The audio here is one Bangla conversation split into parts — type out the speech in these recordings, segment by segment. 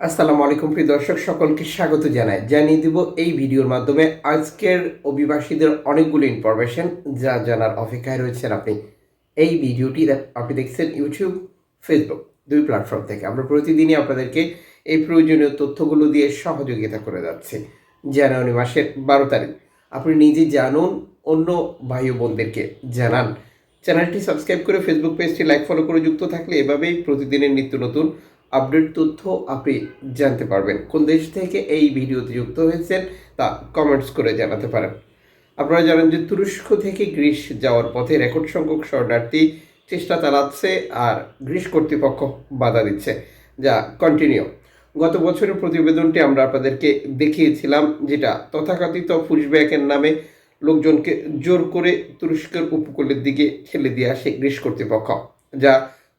আসসালামু আলাইকুম প্রিয় দর্শক, সকলকে স্বাগত জানাই। জানিয়ে দিব এই ভিডিওর মাধ্যমে আজকের অভিবাসীদের অনেকগুলো ইনফরমেশন যা জানার অপেক্ষায় রয়েছেন আপনি। এই ভিডিওটি আপনি দেখছেন ইউটিউব ফেসবুক দুই প্ল্যাটফর্ম থেকে। আমরা প্রতিদিনই আপনাদেরকে এই প্রয়োজনীয় তথ্যগুলো দিয়ে সহযোগিতা করে যাচ্ছি। জানুয়ারি মাসের বারো তারিখ। আপনি নিজে জানুন, অন্য ভাই বোনদেরকে জানান। চ্যানেলটি সাবস্ক্রাইব করে ফেসবুক পেজটি লাইক ফলো করে যুক্ত থাকলে এভাবেই প্রতিদিনের নিত্য নতুন আপডেট তথ্য আপনি জানতে পারবেন। কোন দেশ থেকে এই ভিডিওতে যুক্ত হয়েছেন তা কমেন্টস করে জানাতে পারেন। আপনারা জানেন যে তুরস্ক থেকে গ্রিস যাওয়ার পথে রেকর্ড সংখ্যক শরণার্থী চেষ্টা চালাচ্ছে আর গ্রিস কর্তৃপক্ষ বাধা দিচ্ছে। যা কন্টিনিউ গত বছরের প্রতিবেদনটি আমরা আপনাদেরকে দেখিয়েছিলাম যেটা তথাকথিত পুশব্যাকের নামে লোকজনকে জোর করে তুরস্কের উপকূলের দিকে ঠেলে দিয়ে আসে গ্রিস কর্তৃপক্ষ, যা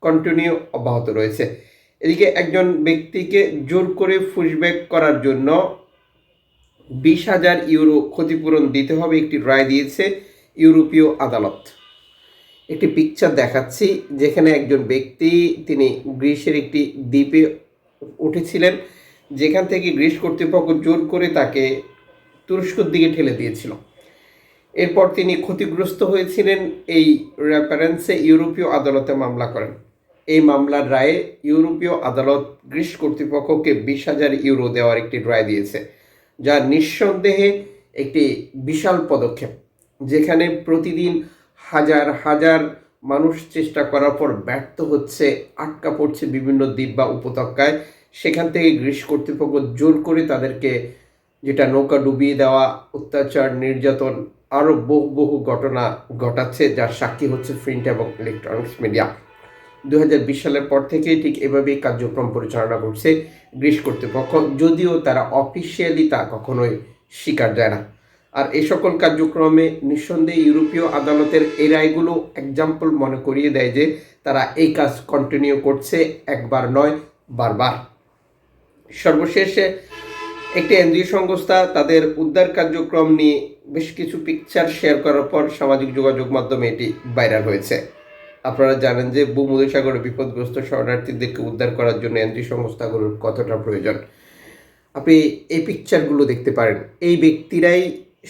কন্টিনিউ অব্যাহত রয়েছে। এদিকে একজন ব্যক্তিকে জোর করে ফুসব্যাক করার জন্য বিশ হাজার ইউরো ক্ষতিপূরণ দিতে হবে একটি রায় দিয়েছে ইউরোপীয় আদালত। একটি পিকচার দেখাচ্ছি, যেখানে একজন ব্যক্তি, তিনি গ্রিসের একটি দ্বীপে উঠেছিলেন, যেখান থেকে গ্রিস কর্তৃপক্ষ জোর করে তাকে তুরস্কর দিকে ঠেলে দিয়েছিল। এরপর তিনি ক্ষতিগ্রস্ত হয়েছিলেন, এই রেফারেন্সে ইউরোপীয় আদালতে মামলা করেন। এই মামলার রায়ে ইউরোপীয় আদালত গ্রিস কর্তৃপক্ষকে বিশ হাজার ইউরো দেওয়ার একটি রায় দিয়েছে, যা নিঃসন্দেহে একটি বিশাল পদক্ষেপ, যেখানে প্রতিদিন হাজার হাজার মানুষ চেষ্টা করার পর ব্যর্থ হচ্ছে, আটকা পড়ছে বিভিন্ন দ্বীপ বা উপত্যকায়। সেখান থেকে গ্রিস কর্তৃপক্ষ জোর করে তাদেরকে যেটা নৌকা ডুবিয়ে দেওয়া, অত্যাচার, নির্যাতন আরও বহু বহু ঘটনা ঘটাচ্ছে, যার সাক্ষী হচ্ছে প্রিন্ট এবং ইলেকট্রনিক্স মিডিয়া। দু হাজার বিশ সালের পর থেকেই ঠিক এভাবেই কার্যক্রম পরিচালনা করছে গ্রিস কর্তৃপক্ষ। যদিও তারা অফিসিয়ালি তা কখনোই স্বীকার দেয় না। আর এই সকল কার্যক্রমে নিঃসন্দেহে ইউরোপীয় আদালতের এই রায়গুলো এক্সাম্পল মনে করিয়ে দেয় যে তারা এই কাজ কন্টিনিউ করছে একবার নয়, বারবার। সর্বশেষে একটি এনজিও সংস্থা তাদের উদ্ধার কার্যক্রম নিয়ে বেশ কিছু পিকচার শেয়ার করার পর সামাজিক যোগাযোগ মাধ্যমে এটি ভাইরাল হয়েছে। আপনারা জানেন যে ভূমধ্যসাগরে বিপদগ্রস্ত শরণার্থীদেরকে উদ্ধার করার জন্য এনজিও সংস্থাগুলোর কতটা প্রয়োজন? আপনি এই পিকচারগুলো দেখতে পারেন। এই ব্যক্তিরাই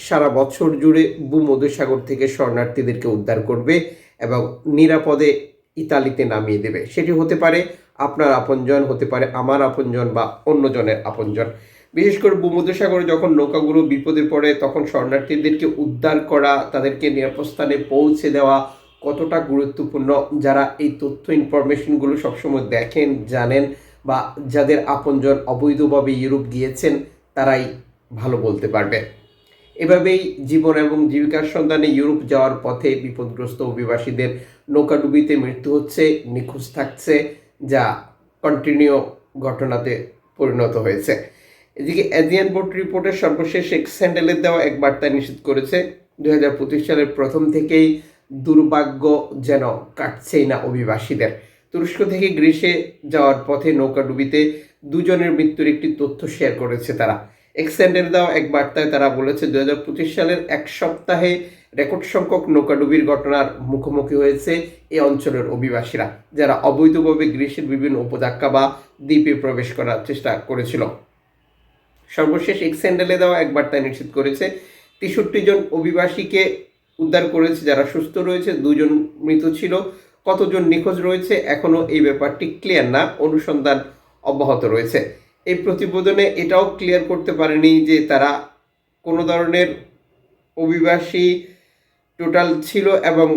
সারা বছর জুড়ে ভূমধ্যসাগর থেকে শরণার্থীদেরকে উদ্ধার করবে এবং নিরাপদে ইতালিতে নামিয়ে দেবে। সেটি হতে পারে আপনার আপনজন, হতে পারে আমার আপনজন বা অন্যজনের আপনজন। বিশেষ করে ভূমধ্যসাগরে যখন নৌকাগুলো বিপদে পড়ে, তখন শরণার্থীদেরকে উদ্ধার করা, তাদেরকে নিরাপদ স্থানে পৌঁছে দেওয়া কতটা গুরুত্বপূর্ণ যারা এই তথ্য ইনফরমেশনগুলো সবসময় দেখেন, জানেন বা যাদের আপনজন অবৈধভাবে ইউরোপ গিয়েছেন, তারাই ভালো বলতে পারবে। এভাবেই জীবন এবং জীবিকার সন্ধানে ইউরোপ যাওয়ার পথে বিপদগ্রস্ত অভিবাসীদের নৌকাডুবিতে মৃত্যু হচ্ছে, নিখোঁজ থাকছে, যা কন্টিনিউ ঘটনাতে পরিণত হয়েছে। এদিকে এজিয়ান বোর্ড রিপোর্টের সর্বশেষ এক স্যান্ডেলের দেওয়া এক বার্তায় নিশ্চিত করেছে দু হাজার পঁচিশ সালের প্রথম থেকেই দুর্ভাগ্য যেন কাটছেই না অভিবাসীদের। তুরস্ক থেকে গ্রীসে যাওয়ার পথে নৌকাডুবিতে দুজনের মৃত্যুর একটি তথ্য শেয়ার করেছে তারা। এক্সেন্ডের দেওয়া এক বার্তায় তারা বলেছে দু সালের এক সপ্তাহে রেকর্ড সংখ্যক নৌকাডুবির ঘটনার মুখোমুখি হয়েছে এই অঞ্চলের অভিবাসীরা, যারা অবৈধভাবে গ্রীসের বিভিন্ন উপত্যকা বা দ্বীপে প্রবেশ করার চেষ্টা করেছিল। সর্বশেষ এক্সেন্ডেলে দেওয়া এক বার্তায় নিশ্চিত করেছে, তেষট্টি জন অভিবাসীকে উদ্ধার করেছে, যারা সুস্থ রয়েছে, দুজন মৃত ছিল, কতজন নিখোঁজ রয়েছে এখনও এই ব্যাপারটি ক্লিয়ার না, অনুসন্ধান অব্যাহত রয়েছে। এই প্রতিবেদনে এটাও ক্লিয়ার করতে পারেনি যে তারা কোনো ধরনের অভিবাসী টোটাল ছিল এবং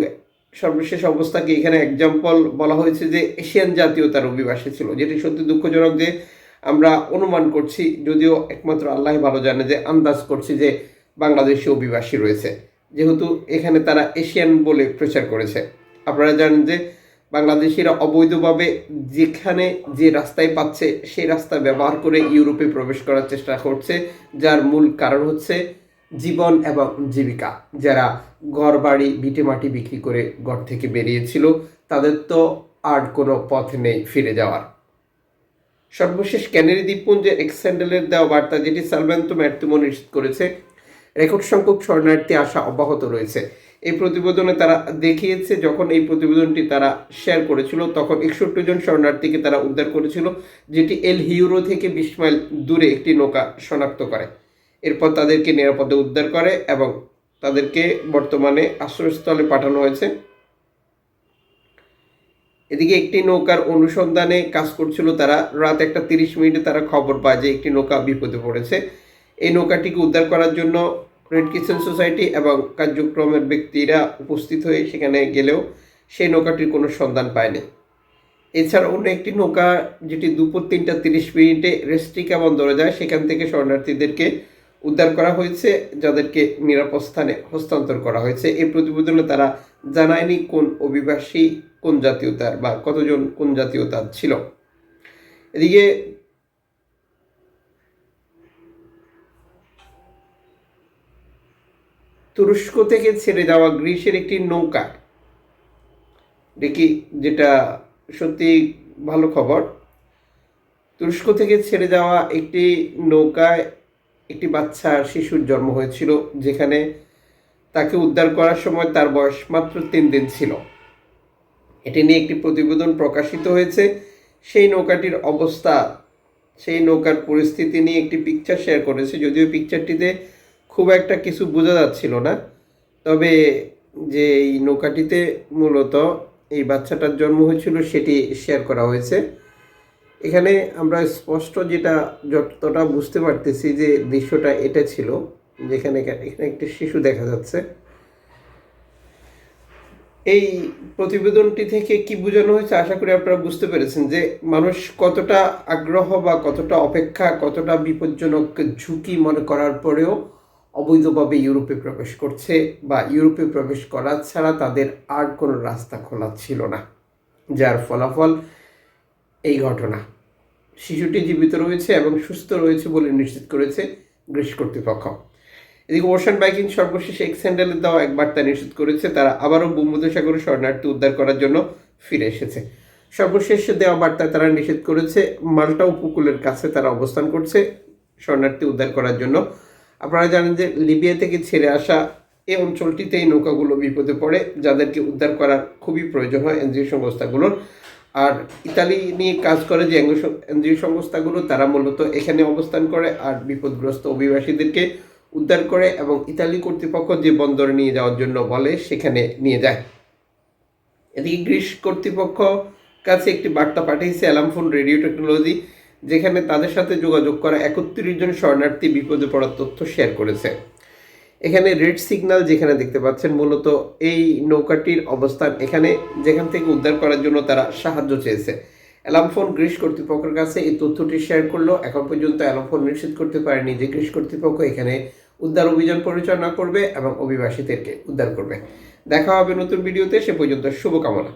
সর্বশেষ অবস্থাকে এখানে এক্সাম্পল বলা হয়েছে যে এশিয়ান জাতীয়তার অভিবাসী ছিল, যেটি সত্যি দুঃখজনক যে আমরা অনুমান করছি, যদিও একমাত্র আল্লাহ ভালো জানে যে, আন্দাজ করছি যে বাংলাদেশি অভিবাসী রয়েছে। যেহেতু এখানে তারা এশিয়ান বলে প্রচার করেছে। আপনারা জানেন যে বাংলাদেশিরা অবৈধভাবে যেখানে যে রাস্তায় পাচ্ছে, সেই রাস্তা ব্যবহার করে ইউরোপে প্রবেশ করার চেষ্টা করছে, যার মূল কারণ হচ্ছে জীবন এবং জীবিকা। যারা ঘর, বাড়ি, ভিটে মাটি বিক্রি করে ঘর থেকে বেরিয়েছিল, তাদের তো আর কোনো পথ নেই ফিরে যাওয়ার। সর্বশেষ ক্যানারি দ্বীপপুঞ্জের এক্সেন্ডেলের দেওয়া বার্তা, যেটি সালভেন্তো ম্যাট্টিমো নিশ্চিত করেছে রেকর্ড সংখ্যক শরণার্থী আসা অব্যাহত রয়েছে। এই প্রতিবেদনে তারা দেখিয়েছে, যখন এই প্রতিবেদনটি তারা শেয়ার করেছিল, তখন একষট্টি জন শরণার্থীকে তারা উদ্ধার করেছিল, যেটি এল হিউরো থেকে বিশ মাইল দূরে একটি নৌকা শনাক্ত করে। এরপর তাদেরকে নিরাপদে উদ্ধার করে এবং তাদেরকে বর্তমানে আশ্রয়স্থলে পাঠানো হয়েছে। এদিকে একটি নৌকার অনুসন্ধানে কাজ করছিল তারা, রাত একটা তিরিশ মিনিটে তারা খবর পায় যে একটি নৌকা বিপদে পড়েছে। এই নৌকাটিকে উদ্ধার করার জন্য রেড কিচেন সোসাইটি এবং কার্যক্রমের ব্যক্তিরা উপস্থিত হয়ে সেখানে গেলেও সেই নৌকাটির কোনো সন্ধান পায়নি। এছাড়া অন্য একটি নৌকা, যেটি দুপুর তিনটা তিরিশ মিনিটে রেস্ট্রিকা বন্দরে যায়, সেখান থেকে শরণার্থীদেরকে উদ্ধার করা হয়েছে, যাদেরকে নিরাপদ স্থানে হস্তান্তর করা হয়েছে। এই প্রতিবেদনে তারা জানায়নি কোন অভিবাসী, কোন জাতীয়তার বা কতজন কোন জাতীয়তার ছিল। এদিকে তুরস্ক থেকে ছেড়ে যাওয়া গ্রিসের একটি নৌকা। দেখি যেটা সত্যি ভালো খবর। তুরস্ক থেকে ছেড়ে যাওয়া একটি নৌকায় একটি বাচ্চা শিশুর জন্ম হয়েছিল, যেখানে তাকে উদ্ধার করার সময় তার বয়স মাত্র তিন দিন ছিল। এটি নিয়ে একটি প্রতিবেদন প্রকাশিত হয়েছে। সেই নৌকাটির অবস্থা, সেই নৌকার পরিস্থিতি নিয়ে একটি পিকচার শেয়ার করেছে, যদিও পিকচারটিতে খুব একটা কিছু বোঝা যাচ্ছিল না। তবে যে এই নৌকাটিতে মূলত এই বাচ্চাটার জন্ম হয়েছিল সেটি শেয়ার করা হয়েছে। এখানে আমরা স্পষ্ট যেটা যতটা বুঝতে পারতেছি যে দৃশ্যটা এটা ছিল, যেখানে এখানে একটি শিশু দেখা যাচ্ছে। এই প্রতিবেদনটি থেকে কি বোঝানো হয়েছে আশা করি আপনারা বুঝতে পেরেছেন যে মানুষ কতটা আগ্রহ বা কতটা অপেক্ষা, কতটা বিপজ্জনক ঝুঁকি মনে করার পরেও অবৈধভাবে ইউরোপে প্রবেশ করছে বা ইউরোপে প্রবেশ করা ছাড়া তাদের আর কোনো রাস্তা খোলা ছিল না, যার ফলাফল এই ঘটনা। শিশুটি জীবিত রয়েছে এবং সুস্থ রয়েছে বলে নিশ্চিত করেছে গ্রিস কর্তৃপক্ষ। এদিকে ওশান বাইকিং সর্বশেষ এক্স হ্যান্ডেলের দেওয়া এক বার্তা নিশ্চিত করেছে, তারা আবারও ভূমধ্যসাগরে শরণার্থী উদ্ধার করার জন্য ফিরে এসেছে। সর্বশেষ দেওয়া বার্তায় তারা নিষেধ করেছে, মাল্টা উপকূলের কাছে তারা অবস্থান করছে, শরণার্থী উদ্ধার করার জন্য আপনারা জানেন যে লিবিয়া থেকে ছেড়ে আসা এই অঞ্চলটিতে এই নৌকাগুলো বিপদে পড়ে, যাদেরকে উদ্ধার করার খুবই প্রয়োজন হয় এনজিও সংস্থাগুলোর। আর ইতালি নিয়ে কাজ করে যে এনজিও সংস্থাগুলো, তারা মূলত এখানে অবস্থান করে আর বিপদগ্রস্ত অভিবাসীদেরকে উদ্ধার করে এবং ইতালি কর্তৃপক্ষ যে বন্দরে নিয়ে যাওয়ার জন্য বলে, সেখানে নিয়ে যায়। এদিকে গ্রিস কর্তৃপক্ষ কাছে একটি বার্তা পাঠিয়েছে অ্যালামফোন রেডিও টেকনোলজি। যেখানে তাদের সাথে যোগাযোগ করা একত্রিশ জন শরণার্থী বিপদে পড়ার তথ্য শেয়ার করেছে। এখানে রেড সিগন্যাল যেখানে দেখতে পাচ্ছেন, মূলত এই নৌকাটির অবস্থান এখানে, যেখান থেকে উদ্ধার করার জন্য তারা সাহায্য চেয়েছে। অ্যালামফোন গ্রিস কর্তৃপক্ষের কাছে এই তথ্যটি শেয়ার করল। এখন পর্যন্ত অ্যালামফোন নিশ্চিত করতে পারেনি যে গ্রিস কর্তৃপক্ষ। এখানে উদ্ধার অভিযান পরিচালনা করবে এবং অভিবাসীদেরকে উদ্ধার করবে। দেখা হবে নতুন ভিডিওতে, সে পর্যন্ত শুভকামনা।